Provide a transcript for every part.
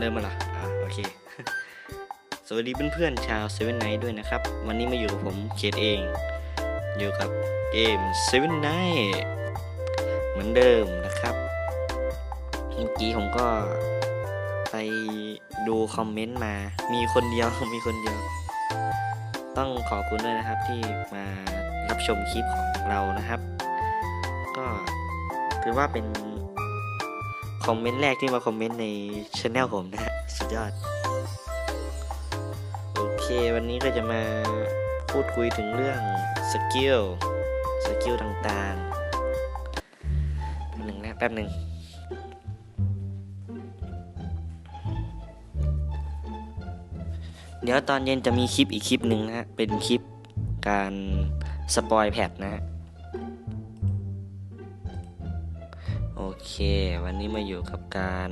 เริ่มมาละอะโอเค สวัสดีเพื่อนๆชาวเซเว่นไนท์ด้วยนะครับ วันนี้มาอยู่กับผมเขตเอง อยู่กับเกมเซเว่นไนท์เหมือนเดิมนะครับ เมื่อกี้ผมก็ไปดูคอมเมนต์มา มีคนเดียว มีคนเดียว ต้องขอบคุณด้วยนะครับที่มารับชมคลิปของเรานะครับ ก็ถือว่าเป็น คอมเมนต์แรกที่มาคอมเมนต์ในช anel ผมนะฮะ สุดยอด โอเค วันนี้ก็จะมาพูดคุยถึงเรื่องสกิล สกิลต่างๆแป๊บหนึ่งนะแป๊บหนึ่งเดี๋ยวตอนเย็นจะมีคลิปอีกคลิปหนึ่งนะฮะ เป็นคลิปการสปอยแพทนะฮะ เค วันนี้มาอยู่กับการ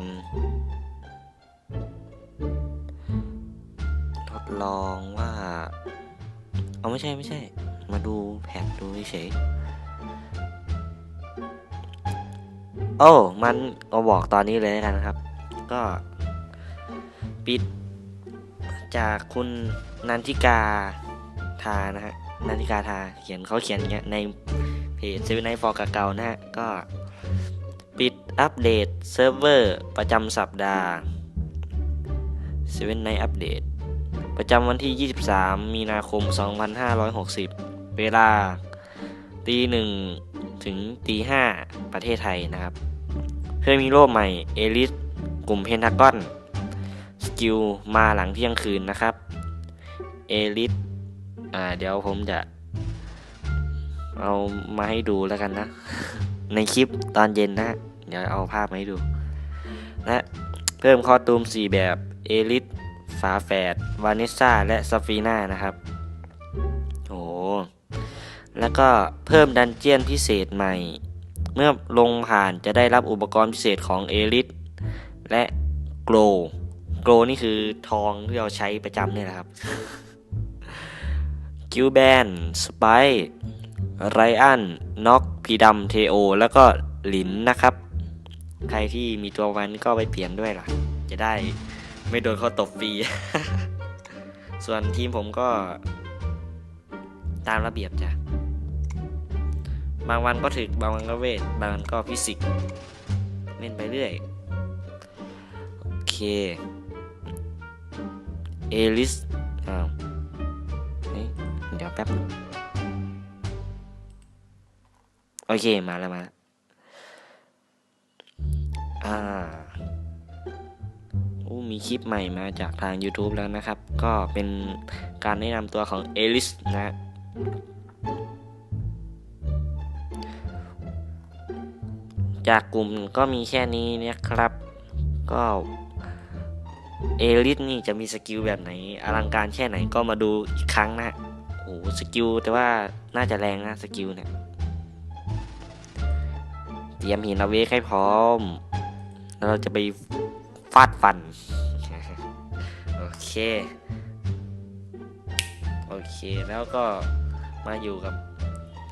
ทดลองว่า เอาไม่ใช่ไม่ใช่ มาดูแผนดูเฉยโอ้มันเอาบอกตอนนี้เลยแล้วกันครับ ก็ ปิด จากคุณนันทิกาทานะฮะนันทิกาทาเขียนเขาเขียนอย่างเงี้ยในเพจเซเว่นไนฟอร์เก่านะฮะก็ อัปเดตเซิร์ฟเวอร์ประจำสัปดาห์7 Night Update ประจำวันที่ 23 มีนาคม 2560 เวลาตีหนึ่งถึงตีห้าประเทศไทยนะครับ เพื่อมีโล่ใหม่เอลิสกลุ่มเพนทากอนสกิลมาหลังเที่ยงคืนนะครับเอลิสอ่าเดี๋ยวผมจะ เอามาให้ดูแล้วกันนะ ในคลิปตอนเย็นนะ ดี๋ยวเอาภาพมาให้ดู และเพิ่มคอตูม 4 แบบเอลิสฝาแฝดวานิสซาและซาฟีน่านะครับ โอ้แล้วก็เพิ่มดันเจียนพิเศษใหม่ เมื่อลงผ่านจะได้รับอุปกรณ์พิเศษของเอลิสและโกลโกลนี่คือทองที่เราใช้ประจำเนี่ยนะครับกิวแบนสไปไรอันน็อกพีดำเทโอ แล้วก็หลินนะครับ ใครที่มีตัววันก็ไปเปลี่ยนด้วยล่ะ จะได้ไม่โดนเขาตบฟรี ส่วนทีมผมก็ ตามระเบียบจ้ะ บางวันก็ถึกบางวันก็เวท บางวันก็ฟิสิกส์เล่นไปเรื่อย โอเค เอลิส อ้าวเดี๋ยวแป๊บนึงโอเค มาแล้วมาแล้ว อ่าอู้มีคลิปใหม่มาจากทาง YouTube แล้วนะครับ ก็เป็นการแนะนำตัวของเอลิสนะจากกลุ่มก็มีแค่นี้นะครับ ก็เอลิสนี่จะมีสกิลแบบไหน อลังการแค่ไหนก็มาดูอีกครั้งนะโอ้สกิลแต่ว่าน่าจะแรงนะสกิลเนี่ย เตรียมหินเอาเวกให้พร้อม แล้วเราจะไปฟาดฟัน โอเค โอเคแล้วก็มาอยู่กับ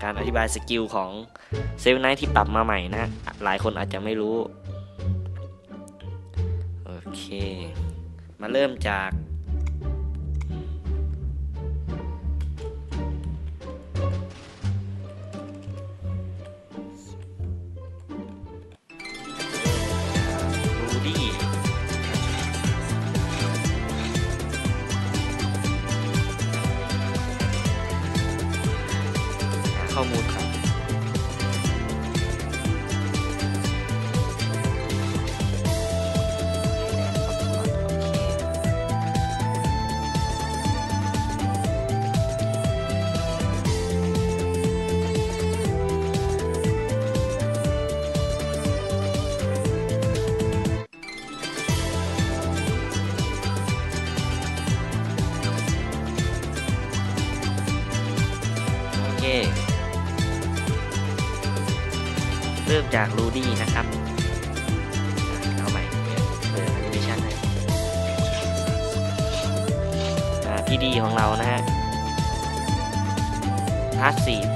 การอธิบายสกิลของเซเว่นไนที่ปรับมาใหม่นะ หลายคนอาจจะไม่รู้ โอเค มาเริ่มจาก จากรูดี้นะครับเอาใหม่เปิดแอนิเมชันให้พี่ดีของเรานะฮะพาสซีฟ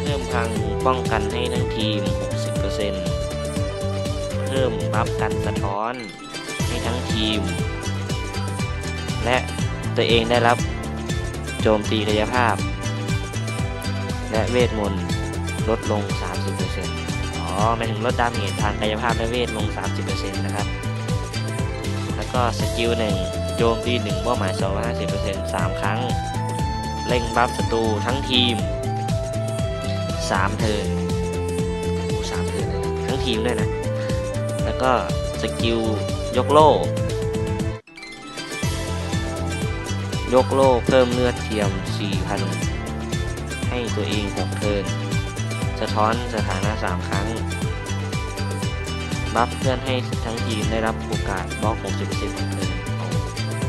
เพิ่มพลังป้องกันให้ทั้งทีม 60%เพิ่พิ่มบัฟกันสะท้อนให้ทั้งทีม และตัวเองได้รับโจมตีกายภาพ และเวทมนต์ ลดลง 30%อ๋อหมายถึงลดดาเมจทางกายภาพและเวทลง 30%นะครับ แล้วก็สกิลหนึ่งโจมตีหนึ่งเป้าหมาย 250% 3 ครั้ง เร่งบัฟศัตรูทั้งทีม 3 เทิร์นสามเทิร์นเลยนะทั้งทีมด้วยนะ แล้วก็สกิลยกโล่ยกโล่เพิ่มเลือดเทียม 4,000 ให้ตัวเอง 6 เทิร์น สะท้อนสถานะ 3 ครั้ง บัฟเพื่อนให้ทั้งทีมได้รับโอกาสบล็อก 60%ของเทิร์นเอา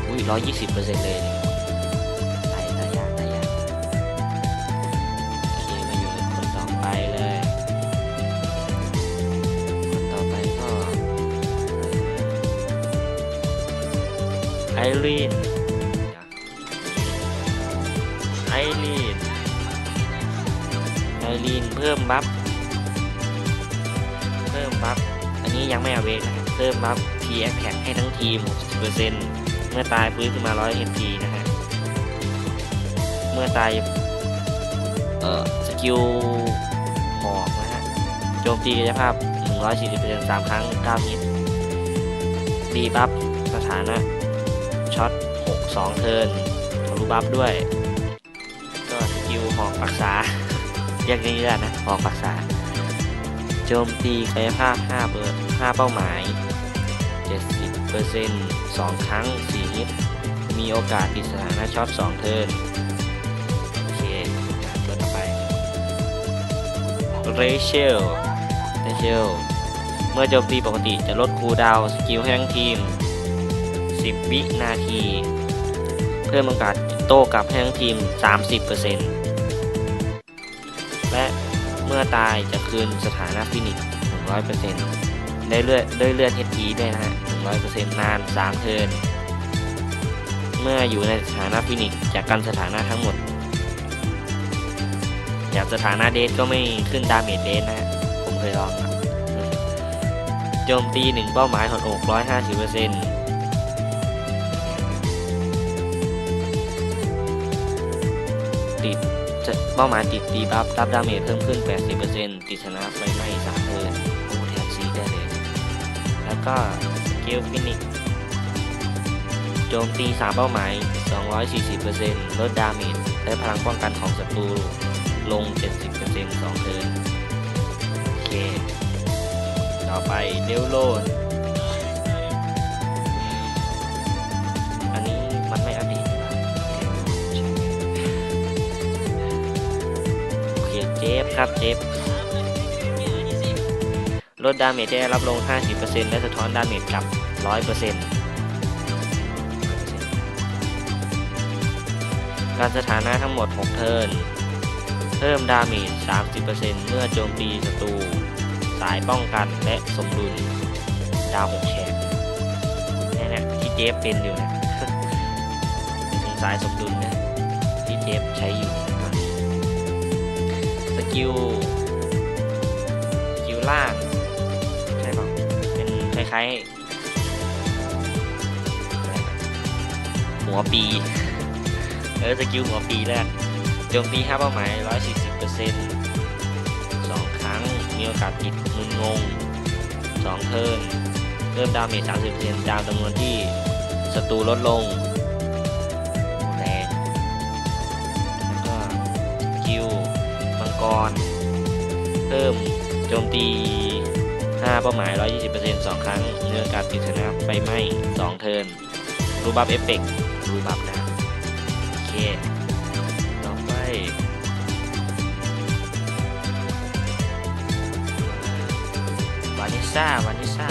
อุ้ย 120%เลยเนี่ยตายตายยากตายยากโอเคมาอยู่กับคนต่อไปเลย คนต่อไปก็ไอรีน พิ่มบัฟเพิ่มบัฟอันนี้ยังไม่เอาเวกนะครับเพิ่มบัฟ T Attack ให้ทั้งทีม 60%เมื่อตายฟื้นขึ้นมา 100 HP นะฮะเมื่อตายเอ่อสกิลหอกนะฮะโจมตีกายภาพ 140% 3ครั้ง9ฮิตดีบัฟสถานะช็อต6 2 เทิร์นทะลุบัฟด้วย ก็สกิลหอกปักษา เรียกง่ายๆนะหอกปักษาโจมตีกายภาพ5เบอร์5เป้าหมาย 70% 2 ครั้ง 4 ฮิต มีโอกาสติดสถานะช็อต2เทิร์นโอเคตัวต่อไปเรเชลเรเชลเมื่อโจมตีปกติจะลดคูลดาวน์สกิลให้ทั้งทีม 10 วินาที เพิ่มโอกาสโต้กลับให้ทั้งทีม 30%และเมื่อตายจะคืนสถานะฟินิช100%ได้เลือดได้เลือด HP ด้วยนะฮะ100%นาน 3 เทิน เมื่ออยู่ในสถานะฟินิชจากกันสถานะทั้งหมดจากสถานะเดทก็ไม่ขึ้นดาเมจเดทนะฮะ ผมเคยลองโจมตี 1 เป้าหมายถอนอก150% เป้าหมายติดตีบัฟรับดาเมจเพิ่มขึ้น 80%ติดชนะไฟไหม้3เทิร์นโอ้แทนซีได้เลย แล้วก็สกิลฟินิกโจมตี 3 เป้าหมาย 240%ลดดาเมจและพลังป้องกันของศัตรูลง 70% 2เทิร์นโอเค ต่อไปเดลโลน ครับเจฟลดดาเมจได้รับลง 50%และสะท้อนดาเมจกลับ 100%การสถานะทั้งหมด 6 เทิร์น เพิ่มดาเมจ 30%เมื่อโจมตีศัตรู สายป้องกันและสมดุล ดาว6แฉกนี่นี่ที่เจฟเป็นอยู่นะถึงสายสมดุลนะที่เจฟใช้อยู่ กิลสกิลล่างใช่ป่ะเป็นคล้ายๆ หัวปี เออสกิลหัวปีแรกโจมตี5เป้าหมาย 140% 2 ครั้ง มีโอกาสติดมึนงง 2 เทิร์นเริ่มดาเมจ30%ตามจำนวนที่ศัตรูลดลงแรงแล้วก็สกิล กรเพิ่มโจมตี 5 เป้าหมาย 120% 2 ครั้ง เนื้อการติดชนะไฟไหม้ 2 เทิร์นรูบับเอฟเฟกต์รูบับนะ โอเค ต่อไปวานิสซ่าวานิสซ่า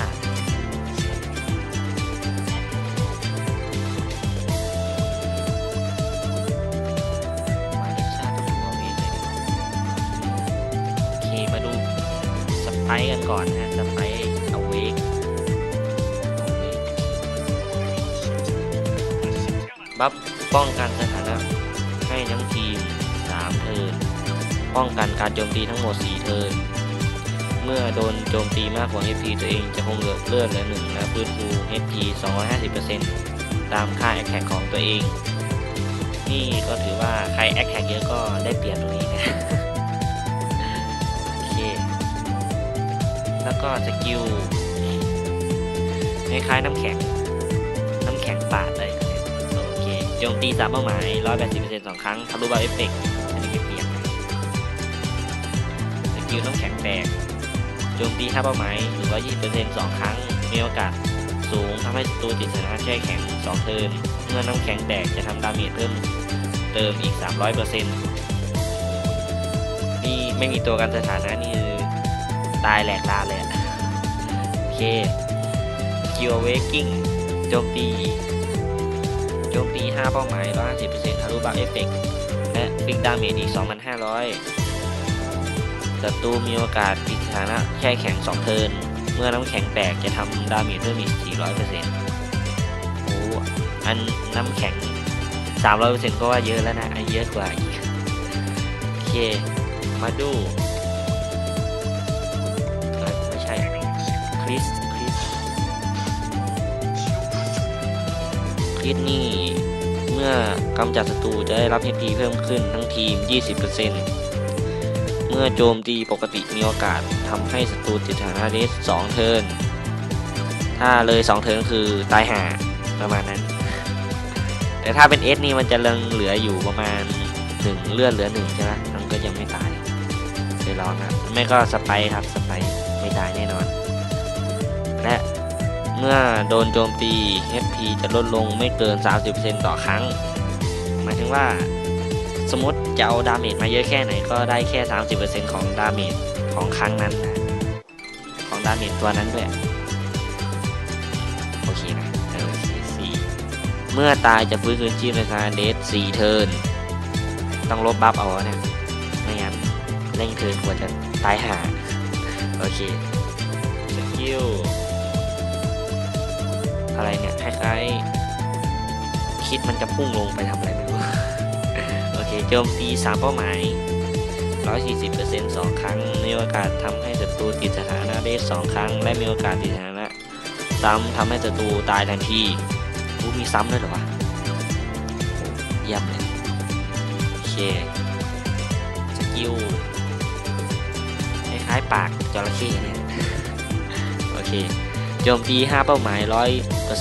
ไปร์กันก่อนนะสไปร์เอาเวกบัฟป้องกันสถานะให้ทั้งทีม 3 เทิร์นป้องกันการโจมตีทั้งหมด 4 เทิร์นเมื่อโดนโจมตีมากกว่า HP ตัวเองจะคงเหลือเลือดเหลือหนึ่งและฟื้นฟู HP 250%ตามค่า Attack ของตัวเอง นี่ก็ถือว่าใคร Attack เยอะก็ได้เปรียบตรงนี้นะ ก็สกิลคล้ายๆน้ำแข็ง น้ำแข็งปาดเลยโอเคโจมตีตามเป้าหมาย 180%สองครั้งทะลุบาเอฟเฟกต์อันนี้เปลี่ยนสกิลน้ำแข็งแตกโจมตีค่าเป้าหมาย120%สองครั้งมีโอกาสสูงทำให้ศัตรูติดสถานะแช่แข็ง2เทิร์นเมื่อน้ำแข็งแตกจะทำดาเมจเพิ่มเติมอีก 300%นี่ไม่มีตัวกันสถานะนี่ ตายแหลกลาเลยโอเคคิวเวกิ้งโจมตีโจมตี 5 เป้าหมาย 150%ทะลุบัฟเอฟเฟกและฟิกดาเมจอีก 2,500ศัตรูมีโอกาสปิดสถานะแช่แข็ง 2 เทิร์นเมื่อน้ำแข็งแตกจะทำดาเมจเพิ่มอีก 400%โอ้อันน้ำแข็ง 300%ก็ว่าเยอะแล้วนะ อันเยอะกว่าอีก โอเค มาดู ริสคริสคริสนี่เมื่อกำจัดศัตรูจะได้รับ HP เพิ่มขึ้นทั้งทีม 20%เมื่อโจมตีปกติมีโอกาสทำให้ศัตรูติดสถานะเดส2เทิร์นถ้าเลย 2 เทิร์นคือตายห่าประมาณนั้น แต่ถ้าเป็น S นี่มันจะยังเหลืออยู่ประมาณ 1 เลือดเหลือ 1 ใช่ไหมมันก็ยังไม่ตายเคยลองครับไม่ก็สไปครับสไปไม่ตายแน่นอน เมื่อโดนโจมตี HP จะลดลงไม่เกิน 30%ต่อครั้ง หมายถึงว่า สมมติจะเอาดาเมจมาเยอะแค่ไหนก็ได้แค่ 30%ของดาเมจของครั้งนั้นนะของดาเมจตัวนั้นด้วยโอเคนะเออสี่เมื่อตายจะฟื้นคืนชีพในสถานเดสสี่เทิร์นต้องลบบัฟเอาเนี่ยไม่งั้นเร่งเทิร์นกว่าจะตายหาโอเคสกิล อะไรเนี่ยคล้ายๆคิดมันจะพุ่งลงไปทำอะไรไม่รู้ โอเคโจมตี3เป้าหมาย 140% 2 ครั้ง มีโอกาสทำให้ศัตรูติดสถานะได้2ครั้ง และมีโอกาสติดสถานะซ้ำทำให้ศัตรูตายทันทีกูมีซ้ำด้วยเหรอวะเยี่ยมเลยโอเคสกิลคล้ายๆปากจระเข้เนี่ยโอเคโจมตี 5 เป้าหมาย 100% 2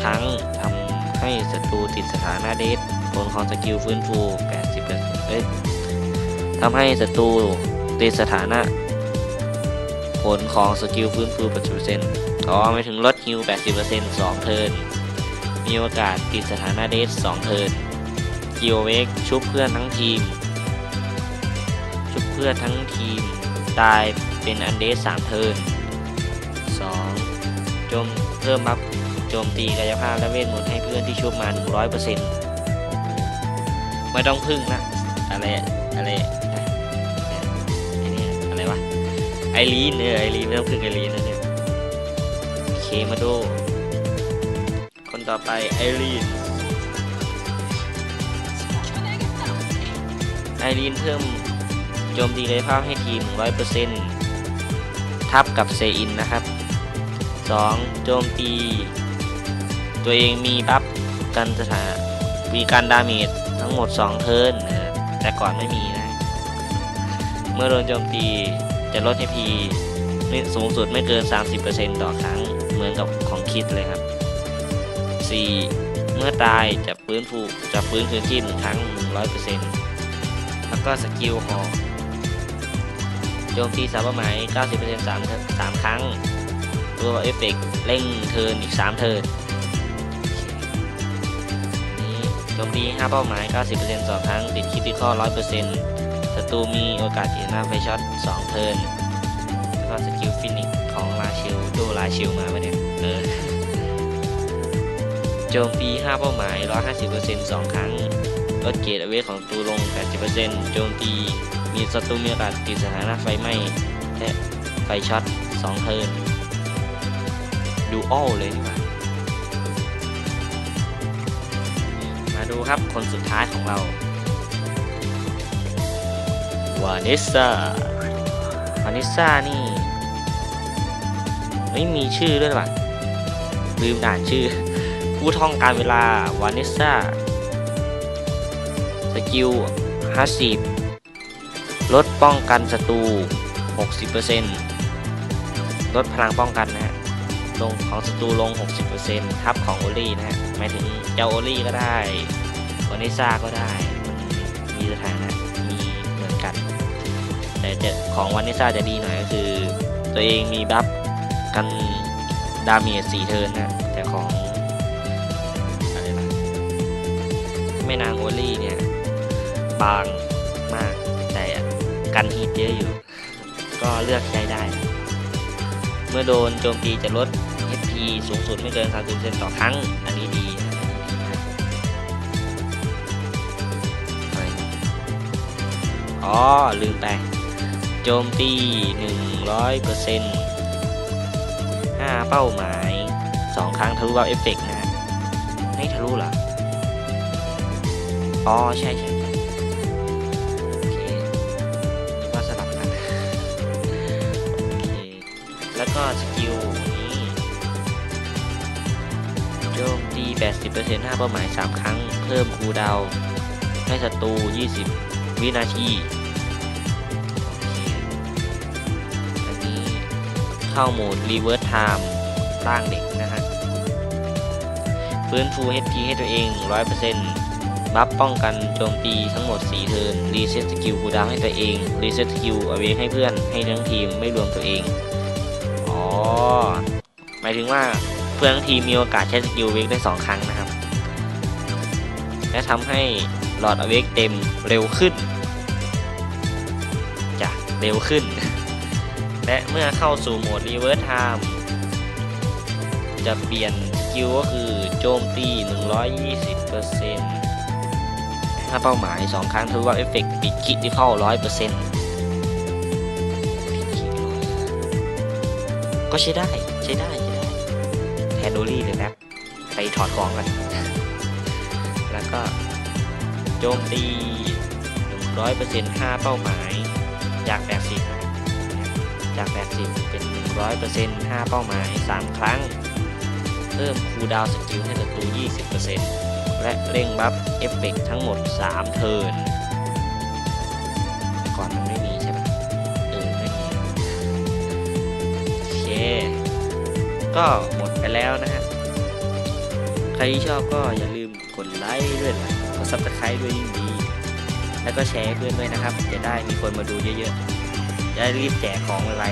ครั้งทำให้ศัตรูติดสถานะเดทผลของสกิลฟื้นฟู 80%เอ้ยทำให้ศัตรูติดสถานะผลของสกิลฟื้นฟู 80%อ๋อไม่ถึงลดฮิว 80% 2 เทิร์น มีโอกาสติดสถานะเดท 2 เทิร์นกิโอเวกชุบเพื่อนทั้งทีม ชุบเพื่อนทั้งทีม ตายเป็นอันเดส 3 เทิร์น มเพิ่มบัฟโจมตีกายภาพและเวทมนต์ให้เพื่อนที่ชุบมา 100%ไม่ต้องพึ่งนะอะไรอะไรไอ้นี่อะไรวะไอรีนเออไอรีนไม่ต้องพึ่งไอรีนนะเนี่ยโอเคมาดูคนต่อไปไอรีนไอรีนเพิ่มโจมตีกายภาพให้ทีม 100%ทับกับเซอินนะครับ 2. โจมตี ตัวเองมีบัฟกันสถานมีการดาเมจทั้งหมด 2 เทิร์นแต่ก่อนไม่มีนะ เมื่อโดนโจมตีจะลด HP ไม่สูงสุดไม่เกิน 30%ต่อครั้งเหมือนกับของคิดเลยครับ 4. เมื่อตายจะฟื้นฟูจะฟื้นคืนชีพหนึ่งครั้ง 100%แล้วก็สกิลของโจมตีสามเป้าหมาย90% 3 3 ครั้ง ตัวเอฟเฟกต์เร่งเทิร์นอีก 3 เทิร์นนี่โจมตี5เป้าหมาย 90% 2ครั้ง ติดคิดที่ข้อ100%ศัตรูมีโอกาสติดหน้าไฟช็อต 2 เทิร์นแล้วก็สกิลฟินิกของลาชิลดูลาชิลมาปะเนี่ยเออโจมตี5เป้าหมาย 150% 2 ครั้งลดเกรดเอาเวทของศัตรูลง 80%โจมตี มีศัตรูมีโอกาสติดสถานะไฟไหม้และไฟช็อต 2 เทิร์น ดูออลเลยนี่หว่ามาดูครับคนสุดท้ายของเราวานิสซาวานิสซานี่ไม่มีชื่อด้วยป่ะลืมอ่านชื่อ ผู้ท่องการเวลาวานิสซาสกิล 50 ลดป้องกันศัตรู 60%ลดพลังป้องกันนะฮะ ลงของศัตรูลง 60%ทับของโอลี่นะฮะหมายถึงเจ้าโอลี่ก็ได้วานิซ่าก็ได้ มีสถานะมีเหมือนกัน แต่จะของวานิซ่าจะดีหน่อยก็คือ ตัวเองมีบัฟกันดาเมจ4เทินนะแต่ของอะไรนะแม่นางโอลี่เนี่ยบางมากแต่กันฮีทเยอะอยู่ ก็เลือกใช้ได้ เมื่อโดนโจมตีจะลด HP สูงสุดไม่เกิน 30%ต่อครั้ง อันนี้ดีอ๋อ ลืมไป โจมตี 100% 5 เป้าหมาย 2 ครั้งทะลุว่าเอฟเฟกนะฮะไม่ทะลุเหรอ อ๋อ ใช่ใช่โอเคว่าสลับกันโอเคแล้วก็สกิล โจมตี 80% 5 เป้าหมาย 3 ครั้ง เพิ่มคูดาวให้ศัตรู 20 วินาที อันนี้เข้าโหมด Reverse Time ร่างเด็กนะฮะ ฟื้นฟู HP ให้ตัวเอง 100%บัฟป้องกันโจมตีทั้งหมด 4 เทิร์น รีเซ็ตสกิลคูดาวให้ตัวเอง รีเซ็ตสกิลเอาไว้ให้เพื่อน ให้ทั้งทีมไม่รวมตัวเอง อ๋อ หมายถึงว่า เพื่อนทั้งทีมมีโอกาสใช้สกิลเวกได้ 2 ครั้งนะครับ และทำให้หลอดอเวกเต็มเร็วขึ้นจะเร็วขึ้น และเมื่อเข้าสู่โหมด Reverse Time จะเปลี่ยนสกิลก็คือโจมตี 120%ถ้าเป้าหมาย 2 ครั้งถือว่าเอฟเฟกต์ปิดคิดที่เข้า 100%ก็ใช้ได้ใช้ได้ ใช้ได้แทนโดรี่เลยนะไปถอดของกันแล้วก็โจมตี 100% 5 เป้าหมาย จาก 80 จาก 80 เป็น 100% 5 เป้าหมาย 3 ครั้ง เพิ่มคูดาวสกิลให้ศัตรู 20%และเร่งบัฟเอฟเฟกต์ทั้งหมด 3 เทิร์น ก่อนมันไม่มีใช่ไหมเออไม่มีโอเค ก็ ไปแล้วนะฮะ ใครที่ชอบก็อย่าลืมกดไลค์ด้วยนะกดซับสไครต์ด้วยยิ่งดี แล้วก็แชร์เพื่อนด้วยนะครับ จะได้มีคนมาดูเยอะๆ จะได้รีบแจกของอะไร